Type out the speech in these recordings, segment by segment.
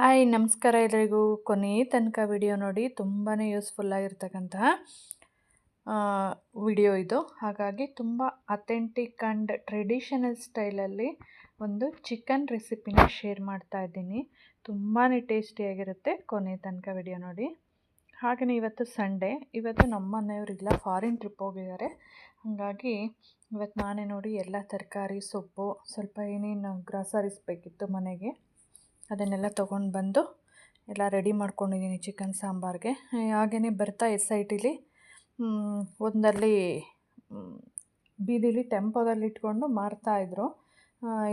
Hi, ನಮಸ್ಕಾರ ಎಲ್ರಿಗೂ. ಕೊನೆ ತನಕ ವಿಡಿಯೋ ನೋಡಿ ತುಂಬಾ ಯೂಸ್ಫುಲ್ ಆಗಿರ್ತಕ್ಕಂತಹ ವಿಡಿಯೋ ಇದು. ಹಾಗಾಗಿ ತುಂಬ ಅಥೆಂಟಿಕ್ ಆ್ಯಂಡ್ ಟ್ರೆಡಿಷನಲ್ ಸ್ಟೈಲಲ್ಲಿ ಒಂದು ಚಿಕನ್ ರೆಸಿಪಿನ ಶೇರ್ ಮಾಡ್ತಾ ಇದ್ದೀನಿ. ತುಂಬಾ ಟೇಸ್ಟಿಯಾಗಿರುತ್ತೆ ಕೊನೆ ತನಕ ವಿಡಿಯೋ ನೋಡಿ. ಹಾಗೆಯೇ ಇವತ್ತು ಸಂಡೇ. ಇವತ್ತು ನಮ್ಮ ಮನೆಯವರಿಲ್ಲ ಫಾರಿನ್ ಟ್ರಿಪ್ ಹೋಗಿದ್ದಾರೆ. ಹಾಗಾಗಿ ಇವತ್ತು ನಾನೇ ನೋಡಿ ಎಲ್ಲ ತರಕಾರಿ, ಸೊಪ್ಪು, ಸ್ವಲ್ಪ ಏನೇನು ಗ್ರಾಸರೀಸ್ ಬೇಕಿತ್ತು ಮನೆಗೆ. ಅದನ್ನೆಲ್ಲ ತೊಗೊಂಡು ಬಂದು ಎಲ್ಲ ರೆಡಿ ಮಾಡ್ಕೊಂಡಿದ್ದೀನಿ ಚಿಕನ್ ಸಾಂಬಾರಿಗೆ. ಹಾಗೆಯೇ ಬರ್ತಾ ಎಸ್ ಐ ಟಿಲಿ ಒಂದರಲ್ಲಿ ಬೀದಿಲಿ ಟೆಂಪೋದಲ್ಲಿ ಇಟ್ಕೊಂಡು ಮಾರ್ತಾಯಿದ್ರು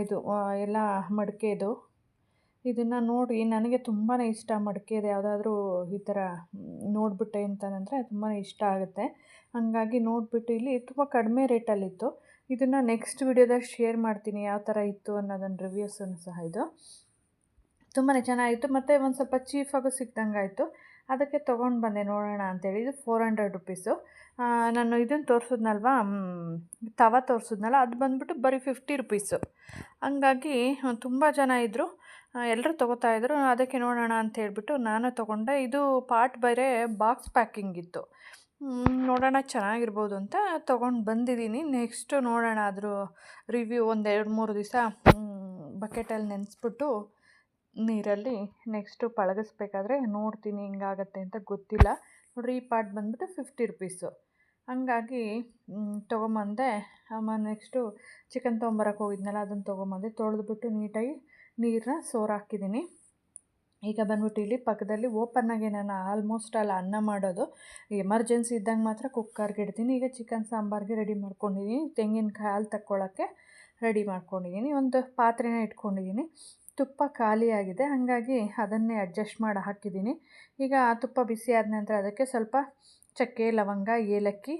ಇದು ಎಲ್ಲ ಮಡಿಕೆದು. ಇದನ್ನು ನೋಡಿ ನನಗೆ ತುಂಬಾ ಇಷ್ಟ ಮಡಿಕೆದು ಯಾವುದಾದ್ರೂ ಈ ಥರ ನೋಡಿಬಿಟ್ಟೆ ಅಂತಂದರೆ ತುಂಬಾ ಇಷ್ಟ ಆಗುತ್ತೆ. ಹಾಗಾಗಿ ನೋಡಿಬಿಟ್ಟು ಇಲ್ಲಿ ತುಂಬ ಕಡಿಮೆ ರೇಟಲ್ಲಿತ್ತು. ಇದನ್ನು ನೆಕ್ಸ್ಟ್ ವಿಡಿಯೋದಾಗ ಶೇರ್ ಮಾಡ್ತೀನಿ. ಯಾವ ಥರ ಇತ್ತು ಅನ್ನೋದನ್ನು ರಿವ್ಯೂಸನ್ನು ಸಹ ಇದು. ತುಂಬಾ ಚೆನ್ನಾಗಿತ್ತು ಮತ್ತು ಒಂದು ಸ್ವಲ್ಪ ಚೀಫಾಗೂ ಸಿಕ್ದಂಗೆ ಆಯಿತು ಅದಕ್ಕೆ ತೊಗೊಂಡು ಬಂದೆ, ನೋಡೋಣ ಅಂತೇಳಿ. ಇದು ಫೋರ್ ಹಂಡ್ರೆಡ್ ರುಪೀಸು ನಾನು ಇದನ್ನು ತೋರಿಸಿದ್ನಲ್ವ? ತವ ತೋರಿಸಿದ್ನಲ್ಲ, ಅದು ಬಂದುಬಿಟ್ಟು ಬರೀ ಫಿಫ್ಟಿ ರುಪೀಸು ಹಂಗಾಗಿ ತುಂಬ ಜನ ಇದ್ದರು ಎಲ್ಲರೂ ತೊಗೋತಾಯಿದ್ರು ಅದಕ್ಕೆ ನೋಡೋಣ ಅಂತ ಹೇಳಿಬಿಟ್ಟು ನಾನು ತೊಗೊಂಡೆ. ಇದು ಪಾರ್ಟ್ ಬೇರೆ ಬಾಕ್ಸ್ ಪ್ಯಾಕಿಂಗ್ ಇತ್ತು. ನೋಡೋಣ ಚೆನ್ನಾಗಿರ್ಬೋದು ಅಂತ ತೊಗೊಂಡು ಬಂದಿದ್ದೀನಿ. ನೆಕ್ಸ್ಟು ನೋಡೋಣ ಅದ್ರ ರಿವ್ಯೂ ಒಂದು ಎರಡು ಮೂರು ದಿವಸ ಬಕೆಟಲ್ಲಿ ನೆನೆಸ್ಬಿಟ್ಟು ನೀರಲ್ಲಿ ನೆಕ್ಸ್ಟು ಪಳಗಿಸ್ಬೇಕಾದ್ರೆ ನೋಡ್ತೀನಿ ಹಿಂಗಾಗತ್ತೆ ಅಂತ ಗೊತ್ತಿಲ್ಲ. ನೋಡಿರಿ ಈ ಪಾಟ್ ಬಂದುಬಿಟ್ಟು ಫಿಫ್ಟಿ ರುಪೀಸು ಹಂಗಾಗಿ ತೊಗೊಂಬಂದೆ. ಆಮೇಲೆ ನೆಕ್ಸ್ಟು ಚಿಕನ್ ತೊಗೊಂಬರಕ್ಕೆ ಹೋಗಿದ್ನಲ್ಲ ಅದನ್ನು ತೊಗೊಂಬಂದೆ. ತೊಳೆದ್ಬಿಟ್ಟು ನೀಟಾಗಿ ನೀರನ್ನ ಸೋರಾಕಿದ್ದೀನಿ. ಈಗ ಬಂದ್ಬಿಟ್ಟು ಇಲ್ಲಿ ಪಕ್ಕದಲ್ಲಿ ಓಪನ್ನಾಗೆ ನಾನು ಆಲ್ಮೋಸ್ಟ್ ಅಲ್ಲಿ ಅನ್ನ ಮಾಡೋದು. ಎಮರ್ಜೆನ್ಸಿ ಇದ್ದಂಗೆ ಮಾತ್ರ ಕುಕ್ಕರ್ಗೆ ಇಡ್ತೀನಿ. ಈಗ ಚಿಕನ್ ಸಾಂಬಾರಿಗೆ ರೆಡಿ ಮಾಡ್ಕೊಂಡಿದ್ದೀನಿ ತೆಂಗಿನಕಾಯಿ ಹಾಲು ತಕ್ಕೊಳ್ಳೋಕ್ಕೆ ರೆಡಿ ಮಾಡ್ಕೊಂಡಿದ್ದೀನಿ ಒಂದು ಪಾತ್ರೆನ ಇಟ್ಕೊಂಡಿದ್ದೀನಿ ತುಪ್ಪ ಖಾಲಿಯಾಗಿದೆ. ಹಾಗಾಗಿ ಅದನ್ನೇ ಅಡ್ಜಸ್ಟ್ ಮಾಡಿ ಹಾಕಿದ್ದೀನಿ. ಈಗ ಆ ತುಪ್ಪ ಬಿಸಿ ಆದ ನಂತರ ಅದಕ್ಕೆ ಸ್ವಲ್ಪ ಚಕ್ಕೆ, ಲವಂಗ, ಏಲಕ್ಕಿ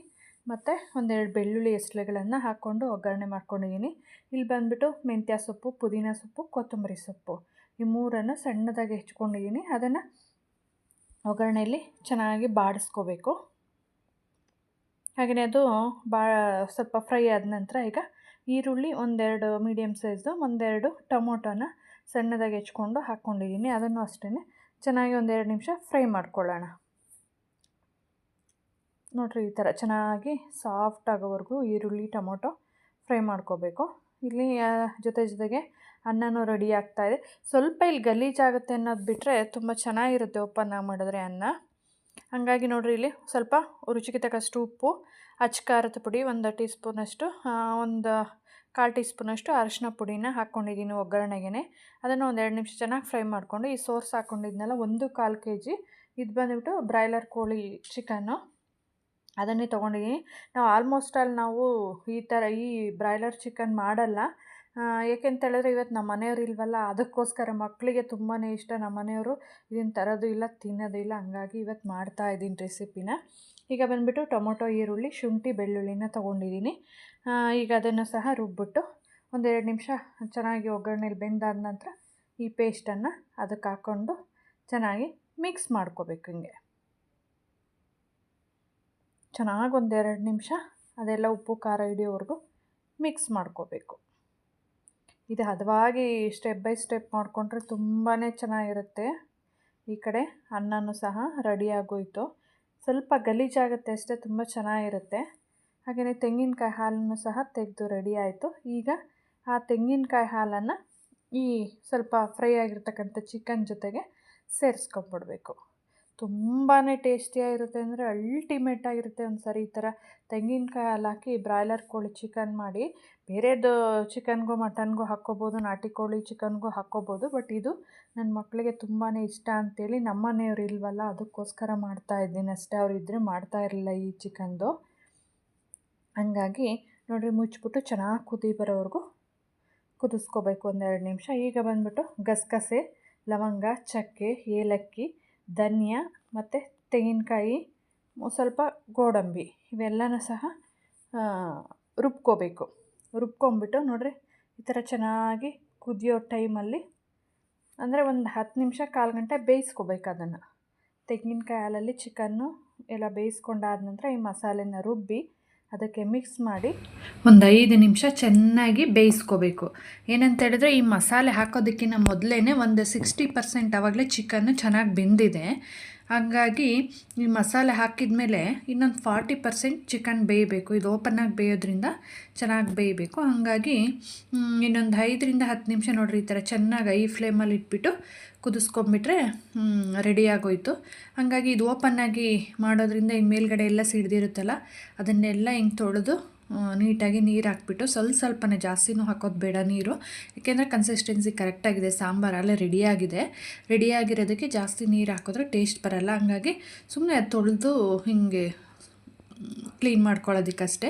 ಮತ್ತು ಒಂದೆರಡು ಬೆಳ್ಳುಳ್ಳಿ ಎಸಳೆಗಳನ್ನು ಹಾಕ್ಕೊಂಡು ಒಗ್ಗರಣೆ ಮಾಡ್ಕೊಂಡಿದ್ದೀನಿ. ಇಲ್ಲಿ ಬಂದುಬಿಟ್ಟು ಮೆಂತ್ಯ ಸೊಪ್ಪು, ಪುದೀನ ಸೊಪ್ಪು, ಕೊತ್ತಂಬರಿ ಸೊಪ್ಪು ಈ ಮೂರನ್ನು ಸಣ್ಣದಾಗಿ ಹೆಚ್ಕೊಂಡಿದ್ದೀನಿ. ಅದನ್ನು ಒಗ್ಗರಣೆಯಲ್ಲಿ ಚೆನ್ನಾಗಿ ಬಾಡಿಸ್ಕೋಬೇಕು. ಹಾಗೆಯೇ ಅದು ಬಾ ಸ್ವಲ್ಪ ಫ್ರೈ ಆದ ನಂತರ ಈಗ ಈರುಳ್ಳಿ ಒಂದೆರಡು ಮೀಡಿಯಮ್ ಸೈಜ್ದು ಒಂದೆರಡು ಟೊಮೊಟೊನ ಸಣ್ಣದಾಗಿ ಹೆಚ್ಕೊಂಡು ಹಾಕ್ಕೊಂಡಿದ್ದೀನಿ. ಅದನ್ನು ಅಷ್ಟೇ ಚೆನ್ನಾಗಿ ಒಂದೆರಡು ನಿಮಿಷ ಫ್ರೈ ಮಾಡ್ಕೊಳ್ಳೋಣ. ನೋಡಿರಿ, ಈ ಥರ ಚೆನ್ನಾಗಿ ಸಾಫ್ಟ್ ಆಗೋವರೆಗೂ ಈರುಳ್ಳಿ, ಟೊಮೊಟೊ ಫ್ರೈ ಮಾಡ್ಕೋಬೇಕು. ಇಲ್ಲಿ ಜೊತೆ ಜೊತೆಗೆ ಅನ್ನನೂ ರೆಡಿ ಆಗ್ತಾಯಿದೆ ಸ್ವಲ್ಪ ಇಲ್ಲಿ ಗಲೀಜಾಗುತ್ತೆ ಅನ್ನೋದು ಬಿಟ್ಟರೆ ತುಂಬ ಚೆನ್ನಾಗಿರುತ್ತೆ ಓಪನ್ ಆಗಿ ಮಾಡಿದ್ರೆ ಅನ್ನ. ಹಾಗಾಗಿ ನೋಡಿರಿ, ಇಲ್ಲಿ ಸ್ವಲ್ಪ ರುಚಿಗೆ ತಕ್ಕಷ್ಟು ಉಪ್ಪು ಅಚ್ಕಾರದ ಪುಡಿ, ಒಂದು ಟೀ ಸ್ಪೂನಷ್ಟು ಒಂದು ಕಾಲು ಟೀ ಸ್ಪೂನಷ್ಟು ಅರಶಿನ ಪುಡಿನ ಹಾಕ್ಕೊಂಡಿದ್ದೀನಿ ಒಗ್ಗರಣೆಗೆ ಅದನ್ನು ಒಂದು ಎರಡು ನಿಮಿಷ ಚೆನ್ನಾಗಿ ಫ್ರೈ ಮಾಡಿಕೊಂಡು, ಈ ಸೋರ್ಸ್ ಹಾಕ್ಕೊಂಡಿದ್ನಲ್ಲ, ಒಂದು ಕಾಲು ಕೆ ಜಿ ಇದು ಬಂದುಬಿಟ್ಟು ಬ್ರಾಯ್ಲರ್ ಕೋಳಿ ಚಿಕನ್ನು. ಅದನ್ನೇ ತೊಗೊಂಡಿದ್ದೀನಿ. ನಾವು ಆಲ್ಮೋಸ್ಟ್ ಅಲ್ಲಿ ನಾವು ಈ ಥರ ಈ ಬ್ರಾಯ್ಲರ್ ಚಿಕನ್ ಮಾಡಲ್ಲ. ಹೇಳಿದ್ರೆ ಇವತ್ತು ನಮ್ಮ ಮನೆಯವ್ರು ಇಲ್ವಲ್ಲ, ಅದಕ್ಕೋಸ್ಕರ ಮಕ್ಕಳಿಗೆ ತುಂಬಾ ಇಷ್ಟ. ನಮ್ಮ ಮನೆಯವರು ಇದನ್ನು ತರೋದು ಇಲ್ಲ, ತಿನ್ನೋದು ಇಲ್ಲ, ಹಂಗಾಗಿ ಇವತ್ತು ಮಾಡ್ತಾ ಇದ್ದೀನಿ ರೆಸಿಪಿನ. ಈಗ ಬಂದುಬಿಟ್ಟು ಟೊಮೊಟೊ, ಈರುಳ್ಳಿ, ಶುಂಠಿ, ಬೆಳ್ಳುಳ್ಳಿನ ತೊಗೊಂಡಿದ್ದೀನಿ. ಈಗ ಅದನ್ನು ಸಹ ರುಬ್ಬಿಟ್ಟು ಒಂದೆರಡು ನಿಮಿಷ ಚೆನ್ನಾಗಿ ಒಗ್ಗರಣೆಲಿ ಬೆಂದಾದ ನಂತರ ಈ ಪೇಸ್ಟನ್ನು ಅದಕ್ಕೆ ಹಾಕ್ಕೊಂಡು ಚೆನ್ನಾಗಿ ಮಿಕ್ಸ್ ಮಾಡ್ಕೋಬೇಕು ಹಿಂಗೆ. ಚೆನ್ನಾಗಿ ಒಂದೆರಡು ನಿಮಿಷ ಅದೆಲ್ಲ ಉಪ್ಪು, ಖಾರ ಹಿಡಿಯೋವರೆಗೂ ಮಿಕ್ಸ್ ಮಾಡ್ಕೋಬೇಕು. ಇದು ಹದವಾಗಿ ಸ್ಟೆಪ್ ಬೈ ಸ್ಟೆಪ್ ಮಾಡಿಕೊಂಡ್ರೆ ತುಂಬಾ ಚೆನ್ನಾಗಿರುತ್ತೆ. ಈ ಕಡೆ ಅನ್ನನೂ ಸಹ ರೆಡಿ ಆಗೋಯಿತು. ಸ್ವಲ್ಪ ಗಲೀಜಾಗುತ್ತೆ ಅಷ್ಟೇ, ತುಂಬ ಚೆನ್ನಾಗಿರುತ್ತೆ. ಹಾಗೆಯೇ ತೆಂಗಿನಕಾಯಿ ಹಾಲನ್ನು ಸಹ ತೆಗೆದು ರೆಡಿ ಆಯಿತು. ಈಗ ಆ ತೆಂಗಿನಕಾಯಿ ಹಾಲನ್ನು ಈ ಸ್ವಲ್ಪ ಫ್ರೈ ಆಗಿರ್ತಕ್ಕಂಥ ಚಿಕನ್ ಜೊತೆಗೆ ಸೇರಿಸ್ಕೊಂಬಿಡ್ಬೇಕು. ತುಂಬಾ ಟೇಸ್ಟಿಯಾಗಿರುತ್ತೆ ಅಂದರೆ ಅಲ್ಟಿಮೇಟ್ ಆಗಿರುತ್ತೆ ಒಂದು ಸರಿ ಈ ಥರ ತೆಂಗಿನಕಾಯಿ ಹಾಲು ಹಾಕಿ ಬ್ರಾಯ್ಲರ್ ಕೋಳಿ ಚಿಕನ್ ಮಾಡಿ, ಬೇರೆದು ಚಿಕನ್ಗೂ ಮಟನ್ಗೂ ಹಾಕ್ಕೋಬೋದು, ನಾಟಿ ಕೋಳಿ ಚಿಕನ್ಗೂ ಹಾಕ್ಕೋಬೋದು ಬಟ್ ಇದು ನನ್ನ ಮಕ್ಕಳಿಗೆ ತುಂಬಾ ಇಷ್ಟ ಅಂತೇಳಿ ನಮ್ಮ ಮನೆಯವ್ರು ಇಲ್ವಲ್ಲ, ಅದಕ್ಕೋಸ್ಕರ ಮಾಡ್ತಾಯಿದ್ದೀನಿ ಅಷ್ಟೇ. ಅವ್ರು ಇದ್ದರೆ ಮಾಡ್ತಾ ಇರಲಿಲ್ಲ ಈ ಚಿಕನ್ದು ಹಂಗಾಗಿ ನೋಡಿರಿ ಮುಚ್ಚಿಬಿಟ್ಟು ಚೆನ್ನಾಗಿ ಕುದಿ ಬರೋವರೆಗೂ ಕುದಿಸ್ಕೋಬೇಕು ಒಂದೆರಡು ನಿಮಿಷ. ಈಗ ಬಂದುಬಿಟ್ಟು ಗಸಗಸೆ, ಲವಂಗ, ಚಕ್ಕೆ, ಏಲಕ್ಕಿ, ಧನಿಯಾ ಮತ್ತು ತೆಂಗಿನಕಾಯಿ ಸ್ವಲ್ಪ ಗೋಡಂಬಿ ಇವೆಲ್ಲನೂ ಸಹ ರುಬ್ಕೋಬೇಕು. ರುಬ್ಕೊಂಬಿಟ್ಟು ನೋಡಿರಿ ಈ ಥರ ಚೆನ್ನಾಗಿ ಕುದಿಯೋ ಟೈಮಲ್ಲಿ ಅಂದರೆ ಒಂದು ಹತ್ತು ನಿಮಿಷ, ಕಾಲು ಗಂಟೆ ಬೇಯಿಸ್ಕೋಬೇಕು ಅದನ್ನು. ತೆಂಗಿನಕಾಯಿ ಹಾಲಲ್ಲಿ ಚಿಕನ್ನು ಎಲ್ಲ ಬೇಯಿಸ್ಕೊಂಡಾದ ನಂತರ ಈ ಮಸಾಲೆನ ರುಬ್ಬಿ ಅದಕ್ಕೆ ಮಿಕ್ಸ್ ಮಾಡಿ ಒಂದು ಐದು ನಿಮಿಷ ಚೆನ್ನಾಗಿ ಬೇಯಿಸ್ಕೋಬೇಕು. ಏನಂತ ಹೇಳಿದ್ರೆ ಈ ಮಸಾಲೆ ಹಾಕೋದಕ್ಕಿಂತ ಮೊದಲೇ ಒಂದು ಸಿಕ್ಸ್ಟಿ ಪರ್ಸೆಂಟ್ ಆವಾಗಲೇ ಚಿಕನ್ನು ಚೆನ್ನಾಗಿ ಬೆಂದಿದೆ. ಹಾಗಾಗಿ ಈ ಮಸಾಲೆ ಹಾಕಿದ ಮೇಲೆ ಇನ್ನೊಂದು ಫಾರ್ಟಿ ಪರ್ಸೆಂಟ್ ಚಿಕನ್ ಬೇಯಬೇಕು. ಇದು ಓಪನ್ನಾಗಿ ಬೇಯೋದ್ರಿಂದ ಚೆನ್ನಾಗಿ ಬೇಯಬೇಕು. ಹಾಗಾಗಿ ಇನ್ನೊಂದು ಐದರಿಂದ ಹತ್ತು ನಿಮಿಷ ನೋಡಿರಿ ಈ ಥರ ಚೆನ್ನಾಗಿ ಐ ಫ್ಲೇಮಲ್ಲಿ ಇಟ್ಬಿಟ್ಟು ಕುದಿಸ್ಕೊಂಬಿಟ್ರೆ ರೆಡಿ ಆಗೋಯ್ತು. ಹಾಗಾಗಿ ಇದು ಓಪನ್ನಾಗಿ ಮಾಡೋದ್ರಿಂದ ಇನ್ನು ಮೇಲ್ಗಡೆ ಎಲ್ಲ ಸಿಡ್ದಿರುತ್ತಲ್ಲ, ಅದನ್ನೆಲ್ಲ ಹಿಂಗೆ ತೊಳೆದು ನೀಟಾಗಿ ನೀರು ಹಾಕ್ಬಿಟ್ಟು ಸ್ವಲ್ಪ ಸ್ವಲ್ಪನೇ ಜಾಸ್ತಿನೂ ಹಾಕೋದು ಬೇಡ ನೀರು. ಯಾಕೆಂದರೆ ಕನ್ಸಿಸ್ಟೆನ್ಸಿ ಕರೆಕ್ಟಾಗಿದೆ ಸಾಂಬಾರು ಅಲ್ಲೇ ರೆಡಿಯಾಗಿದೆ ರೆಡಿಯಾಗಿರೋದಕ್ಕೆ ಜಾಸ್ತಿ ನೀರು ಹಾಕಿದ್ರೆ ಟೇಸ್ಟ್ ಬರಲ್ಲ. ಹಂಗಾಗಿ ಸುಮ್ಮನೆ ಅದು ತೊಳೆದು ಹಿಂಗೆ ಕ್ಲೀನ್ ಮಾಡ್ಕೊಳ್ಳೋದಕ್ಕಷ್ಟೇ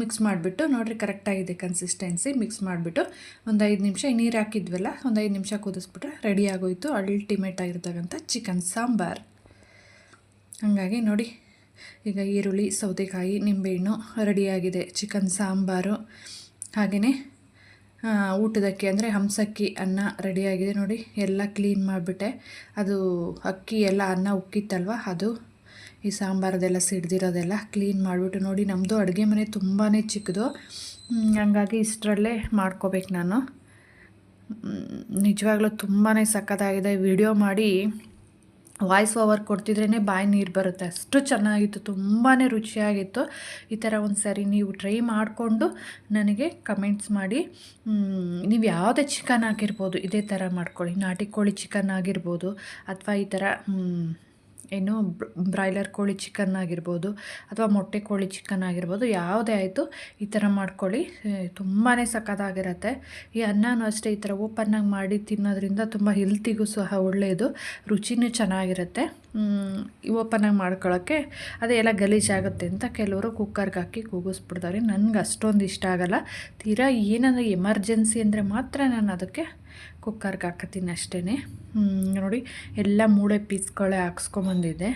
ಮಿಕ್ಸ್ ಮಾಡಿಬಿಟ್ಟು ನೋಡಿರಿ ಕರೆಕ್ಟಾಗಿದೆ ಕನ್ಸಿಸ್ಟೆನ್ಸಿ ಮಿಕ್ಸ್ ಮಾಡಿಬಿಟ್ಟು ಒಂದು ಐದು ನಿಮಿಷ ನೀರು ಹಾಕಿದ್ವಲ್ಲ, ಒಂದು ಐದು ನಿಮಿಷ ಕುದಿಸ್ಬಿಟ್ರೆ ರೆಡಿ ಆಗೋಯ್ತು. ಅಲ್ಟಿಮೇಟ್ ಆಗಿರ್ತಕ್ಕಂಥ ಚಿಕನ್ ಸಾಂಬಾರ್. ಹಾಗಾಗಿ ನೋಡಿ ಈಗ ಈರುಳ್ಳಿ, ಸೌತೆಕಾಯಿ, ನಿಂಬೆಹಣ್ಣು ರೆಡಿಯಾಗಿದೆ. ಚಿಕನ್, ಸಾಂಬಾರು. ಹಾಗೆಯೇ ಊಟದಕ್ಕೆ ಅಂದರೆ ಹಂಸಕ್ಕಿ, ಅನ್ನ ರೆಡಿಯಾಗಿದೆ ನೋಡಿ. ಎಲ್ಲ ಕ್ಲೀನ್ ಮಾಡಿಬಿಟ್ಟೆ. ಅದು ಅಕ್ಕಿ ಎಲ್ಲ ಅನ್ನ ಉಕ್ಕಿತ್ತಲ್ವ? ಅದು ಈ ಸಾಂಬಾರದೆಲ್ಲ ಸಿಡ್ದಿರೋದೆಲ್ಲ ಕ್ಲೀನ್ ಮಾಡಿಬಿಟ್ಟು ನೋಡಿ. ನಮ್ಮದು ಅಡುಗೆ ಮನೆ ತುಂಬಾ ಚಿಕ್ಕದು. ಹಂಗಾಗಿ ಇಷ್ಟರಲ್ಲೇ ಮಾಡ್ಕೋಬೇಕು ನಾನು. ನಿಜವಾಗ್ಲೂ ತುಂಬಾ ಸಕ್ಕತ್ತಾಗಿದೆ ವಿಡಿಯೋ ಮಾಡಿ ವಾಯ್ಸ್ ಓವರ್ ಕೊಡ್ತಿದ್ರೇ ಬಾಯಿ ನೀರು ಬರುತ್ತೆ. ಅಷ್ಟು ಚೆನ್ನಾಗಿತ್ತು ತುಂಬಾ ರುಚಿಯಾಗಿತ್ತು. ಈ ಥರ ಒಂದು ಸರಿ ನೀವು ಟ್ರೈ ಮಾಡಿಕೊಂಡು ನನಗೆ ಕಮೆಂಟ್ಸ್ ಮಾಡಿ. ನೀವು ಯಾವುದೇ ಚಿಕನ್ ಆಗಿರ್ಬೋದು ಇದೇ ಥರ ಮಾಡ್ಕೊಳ್ಳಿ. ನಾಟಿ ಕೋಳಿ ಚಿಕನ್ ಆಗಿರ್ಬೋದು, ಅಥವಾ ಈ ಥರ ಏನು ಬ್ರಾಯ್ಲರ್ ಕೋಳಿ ಚಿಕನ್ ಆಗಿರ್ಬೋದು ಅಥವಾ ಮೊಟ್ಟೆ ಕೋಳಿ ಚಿಕನ್ ಆಗಿರ್ಬೋದು ಯಾವುದೇ ಆಯಿತು ಈ ಥರ ಮಾಡ್ಕೊಳ್ಳಿ. ತುಂಬಾ ಸಖತ್ತಾಗಿರತ್ತೆ. ಈ ಅನ್ನನೂ ಅಷ್ಟೇ ಈ ಥರ ಓಪನ್ನಾಗಿ ಮಾಡಿ ತಿನ್ನೋದ್ರಿಂದ ತುಂಬ ಹೆಲ್ತಿಗೂ ಸಹ ಒಳ್ಳೆಯದು ರುಚಿನೂ ಚೆನ್ನಾಗಿರುತ್ತೆ. ಓಪನ್ನಾಗಿ ಮಾಡ್ಕೊಳ್ಳೋಕ್ಕೆ ಅದೆಲ್ಲ ಗಲೀಜಾಗುತ್ತೆ ಅಂತ ಕೆಲವರು ಕುಕ್ಕರ್ಗೆ ಹಾಕಿ ಕೂಗಿಸ್ಬಿಡ್ತಾರೆ. ನನಗೆ ಅಷ್ಟೊಂದು ಇಷ್ಟ ಆಗೋಲ್ಲ. ತೀರಾ ಏನಂದರೆ ಎಮರ್ಜೆನ್ಸಿ ಅಂದರೆ ಮಾತ್ರ ನಾನು ಅದಕ್ಕೆ ಕುಕ್ಕರ್ಗೆ ಹಾಕತ್ತೀನಿ ಅಷ್ಟೇ ನೋಡಿ, ಎಲ್ಲ ಮೂಳೆ ಪೀಸ್ಗಳೇ ಹಾಕ್ಸ್ಕೊಂಬಂದಿದ್ದೆ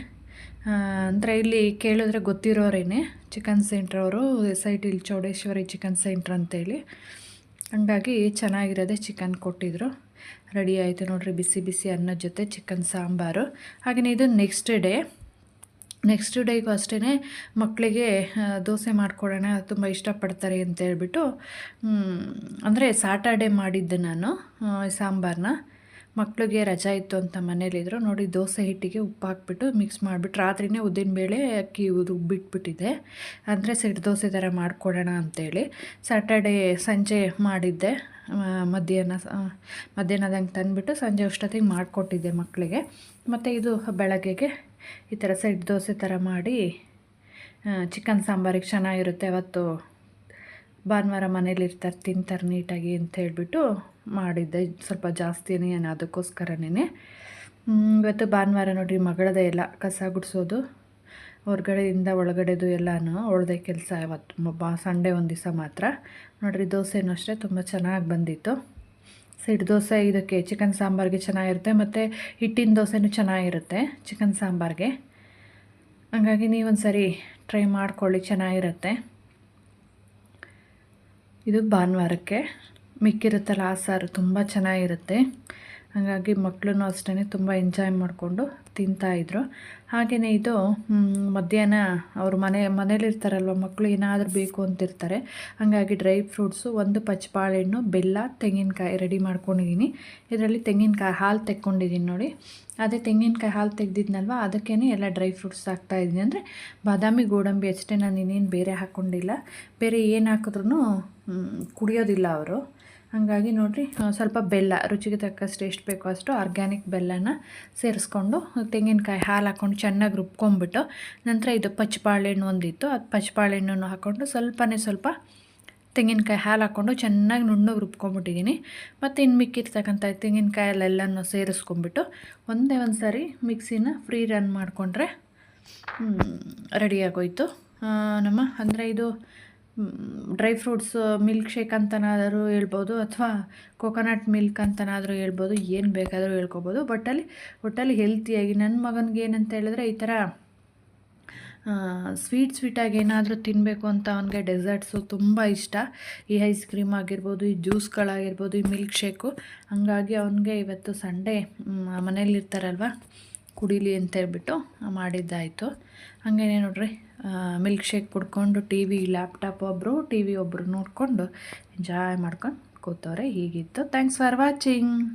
ಅಂದರೆ ಇಲ್ಲಿ ಕೇಳಿದ್ರೆ ಗೊತ್ತಿರೋರೇನೆ, ಚಿಕನ್ ಸೆಂಟ್ರ್ ಅವರು ಎಸ್ ಐ ಟಿಲಿ ಚೌಡೇಶ್ವರಿ ಚಿಕನ್ ಸೆಂಟ್ರ್ ಅಂತೇಳಿ. ಹಂಗಾಗಿ ಚೆನ್ನಾಗಿರೋದೆ ಚಿಕನ್ ಕೊಟ್ಟಿದ್ರು. ರೆಡಿ ಆಯಿತು ನೋಡಿರಿ, ಬಿಸಿ ಬಿಸಿ ಅನ್ನೋ ಜೊತೆ ಚಿಕನ್ ಸಾಂಬಾರು. ಹಾಗೆಯೇ ಇದು ನೆಕ್ಸ್ಟ್ ಡೇ ನೆಕ್ಸ್ಟ್ ಡೇಗೂ ಅಷ್ಟೇ ಮಕ್ಕಳಿಗೆ ದೋಸೆ ಮಾಡಿಕೊಡೋಣ, ತುಂಬ ಇಷ್ಟಪಡ್ತಾರೆ ಅಂತ ಹೇಳ್ಬಿಟ್ಟು ಅಂದರೆ ಸಾಟರ್ಡೆ ಮಾಡಿದ್ದೆ ನಾನು ಸಾಂಬಾರನ್ನ ಮಕ್ಕಳಿಗೆ ರಜಾ ಇತ್ತು ಅಂತ ಮನೇಲಿದ್ರು ನೋಡಿ ದೋಸೆ ಹಿಟ್ಟಿಗೆ ಉಪ್ಪು ಹಾಕ್ಬಿಟ್ಟು ಮಿಕ್ಸ್ ಮಾಡಿಬಿಟ್ಟು ರಾತ್ರಿನೇ ಉದ್ದಿನಬೇಳೆ ಅಕ್ಕಿ ರುಬ್ಬಿಟ್ಬಿಟ್ಟಿದ್ದೆ ಅಂದರೆ ಸೆಟ್ ದೋಸೆ ಥರ ಮಾಡಿಕೊಡೋಣ ಅಂತೇಳಿ. ಸ್ಯಾಟರ್ಡೇ ಸಂಜೆ ಮಾಡಿದ್ದೆ. ಮಧ್ಯಾಹ್ನ ಮಧ್ಯಾಹ್ನದಂಗೆ ತಂದುಬಿಟ್ಟು ಸಂಜೆ ಅಷ್ಟೊತ್ತಿಗೆ ಮಾಡಿಕೊಟ್ಟಿದ್ದೆ ಮಕ್ಕಳಿಗೆ. ಮತ್ತು ಇದು ಬೆಳಗ್ಗೆಗೆ ಈ ಥರ ಸೆಟ್ ದೋಸೆ ಥರ ಮಾಡಿ ಚಿಕನ್ ಸಾಂಬಾರಿಗೆ ಚೆನ್ನಾಗಿರುತ್ತೆ. ಅವತ್ತು ಭಾನುವಾರ ಮನೇಲಿ ಇರ್ತಾರೆ, ತಿಂತಾರೆ ನೀಟಾಗಿ ಅಂತ ಹೇಳಿಬಿಟ್ಟು ಮಾಡಿದ್ದೆ. ಸ್ವಲ್ಪ ಜಾಸ್ತಿನೇ ಅದಕ್ಕೋಸ್ಕರನೇ ಇವತ್ತು ಭಾನುವಾರ ನೋಡಿರಿ ಮಗಳದೇ ಎಲ್ಲ ಕಸ ಗುಡಿಸೋದು. ಹೊರಗಡೆಯಿಂದ ಒಳಗಡೆದು ಎಲ್ಲನೂ ಒಳ್ದೆ ಕೆಲಸ ಇವತ್ತು. ಬಾ ಸಂಡೇ ಒಂದು ದಿವಸ ಮಾತ್ರ. ನೋಡಿರಿ ದೋಸೆನೂ ಅಷ್ಟೇ ತುಂಬ ಚೆನ್ನಾಗಿ ಬಂದಿತ್ತು. ಸಿಡ್ ದೋಸೆ ಇದಕ್ಕೆ ಚಿಕನ್ ಸಾಂಬಾರಿಗೆ ಚೆನ್ನಾಗಿರುತ್ತೆ ಮತ್ತು ಹಿಟ್ಟಿನ ದೋಸೆನೂ ಚೆನ್ನಾಗಿರುತ್ತೆ ಚಿಕನ್ ಸಾಂಬಾರಿಗೆ. ಹಾಗಾಗಿ ನೀವೊಂದು ಸರಿ ಟ್ರೈ ಮಾಡ್ಕೊಳ್ಳಿ, ಚೆನ್ನಾಗಿರುತ್ತೆ. ಇದು ಭಾನುವಾರಕ್ಕೆ. ಮಿಕ್ಕಿರುತ್ತಲ್ಲ ಆ ಸಾರು, ತುಂಬ ಚೆನ್ನಾಗಿರುತ್ತೆ. ಹಾಗಾಗಿ ಮಕ್ಕಳು ಅಷ್ಟೇ ತುಂಬ ಎಂಜಾಯ್ ಮಾಡಿಕೊಂಡು ತಿಂತಾಯಿದ್ರು ಹಾಗೆಯೇ ಇದು ಮಧ್ಯಾಹ್ನ ಅವರು ಮನೆ, ಮನೇಲಿರ್ತಾರಲ್ವ ಮಕ್ಕಳು ಏನಾದರೂ ಬೇಕು ಅಂತಿರ್ತಾರೆ. ಹಾಗಾಗಿ ಡ್ರೈ ಫ್ರೂಟ್ಸು ಒಂದು ಪಚ್ಚಬಾಳೆಹಣ್ಣು ಬೆಲ್ಲ, ತೆಂಗಿನಕಾಯಿ ರೆಡಿ ಮಾಡ್ಕೊಂಡಿದ್ದೀನಿ ಇದರಲ್ಲಿ ತೆಂಗಿನಕಾಯಿ ಹಾಲು ತೆಕ್ಕೊಂಡಿದ್ದೀನಿ ನೋಡಿ. ಅದೇ ತೆಂಗಿನಕಾಯಿ ಹಾಲು ತೆಗ್ದಿದ್ನಲ್ವ ಅದಕ್ಕೇ ಎಲ್ಲ ಡ್ರೈ ಫ್ರೂಟ್ಸ್ ಹಾಕ್ತಾಯಿದ್ದೀನಿ ಅಂದರೆ ಬಾದಾಮಿ ಗೋಡಂಬಿ ಅಷ್ಟೇ ನಾನು ಇನ್ನೇನು ಬೇರೆ ಹಾಕ್ಕೊಂಡಿಲ್ಲ ಬೇರೆ ಏನು ಹಾಕಿದ್ರೂ ಕುಡಿಯೋದಿಲ್ಲ ಅವರು. ಹಾಗಾಗಿ ನೋಡಿರಿ ಸ್ವಲ್ಪ ಬೆಲ್ಲ, ರುಚಿಗೆ ತಕ್ಕಷ್ಟು ಎಷ್ಟು ಬೇಕೋ ಅಷ್ಟು ಆರ್ಗ್ಯಾನಿಕ್ ಬೆಲ್ಲನ ಸೇರಿಸ್ಕೊಂಡು ತೆಂಗಿನಕಾಯಿ ಹಾಲು ಹಾಕ್ಕೊಂಡು ಚೆನ್ನಾಗಿ ರುಬ್ಕೊಂಬಿಟ್ಟು ನಂತರ ಇದು ಪಚ್ಚಬಾಳೆಹಣ್ಣು ಒಂದಿತ್ತು. ಅದು ಪಚ್ಚಬಾಳೆಹಣ್ಣನ್ನು ಹಾಕ್ಕೊಂಡು ಸ್ವಲ್ಪನೇ ಸ್ವಲ್ಪ ತೆಂಗಿನಕಾಯಿ ಹಾಲು ಹಾಕ್ಕೊಂಡು ಚೆನ್ನಾಗಿ ನುಣ್ಣಗೆ ರುಬ್ಕೊಂಬಿಟ್ಟಿದ್ದೀನಿ. ಮತ್ತು ಇನ್ನು ಮಿಕ್ಕಿರ್ತಕ್ಕಂಥ ತೆಂಗಿನಕಾಯಲ್ಲೆಲ್ಲನೂ ಸೇರಿಸ್ಕೊಂಬಿಟ್ಟು ಒಂದೇ ಒಂದು ಸಾರಿ ಮಿಕ್ಸಿನ ಫ್ರೀ ರನ್ ಮಾಡಿಕೊಂಡ್ರೆ ರೆಡಿಯಾಗೋಯಿತು ನಮ್ಮ ಅಂದರೆ ಇದು ಡ್ರೈ ಫ್ರೂಟ್ಸ್ ಮಿಲ್ಕ್ ಶೇಕ್ ಅಂತನಾದರೂ ಹೇಳ್ಬೋದು ಅಥವಾ ಕೊಕೊನಟ್ ಮಿಲ್ಕ್ ಅಂತನಾದರೂ ಹೇಳ್ಬೋದು, ಏನು ಬೇಕಾದರೂ ಹೇಳ್ಕೊಬೋದು. ಬಟ್ ಅಲ್ಲಿ ಒಟ್ಟಲ್ಲಿ ಹೆಲ್ತಿಯಾಗಿ ನನ್ನ ಮಗನಿಗೆ ಏನಂತ ಹೇಳಿದ್ರೆ ಈ ಥರ ಸ್ವೀಟ್ ಸ್ವೀಟಾಗಿ ಏನಾದರೂ ತಿನ್ನಬೇಕು ಅಂತ ಅವನಿಗೆ ಡೆಸರ್ಟ್ಸು ತುಂಬ ಇಷ್ಟ. ಈ ಐಸ್ ಕ್ರೀಮ್ ಆಗಿರ್ಬೋದು, ಈ ಜ್ಯೂಸ್ಗಳಾಗಿರ್ಬೋದು ಈ ಮಿಲ್ಕ್ ಶೇಕು ಹಾಗಾಗಿ ಅವನಿಗೆ ಇವತ್ತು ಸಂಡೇ ಮನೇಲಿರ್ತಾರಲ್ವ? ಕುಡೀಲಿ ಅಂತ ಹೇಳ್ಬಿಟ್ಟು ಮಾಡಿದ್ದಾಯಿತು. ಹಾಗೇನೆ ನೋಡ್ರಿ ಮಿಲ್ಕ್ ಶೇಕ್ ಕುಡ್ಕೊಂಡು ಟಿ ವಿ ಲ್ಯಾಪ್ಟಾಪ್ ಒಬ್ಬರು ಟಿ ವಿ ಒಬ್ಬರು ನೋಡಿಕೊಂಡು ಎಂಜಾಯ್ ಮಾಡ್ಕೊಂಡು ಕೂತವ್ರೆ, ಹೀಗಿತ್ತು. Thanks for watching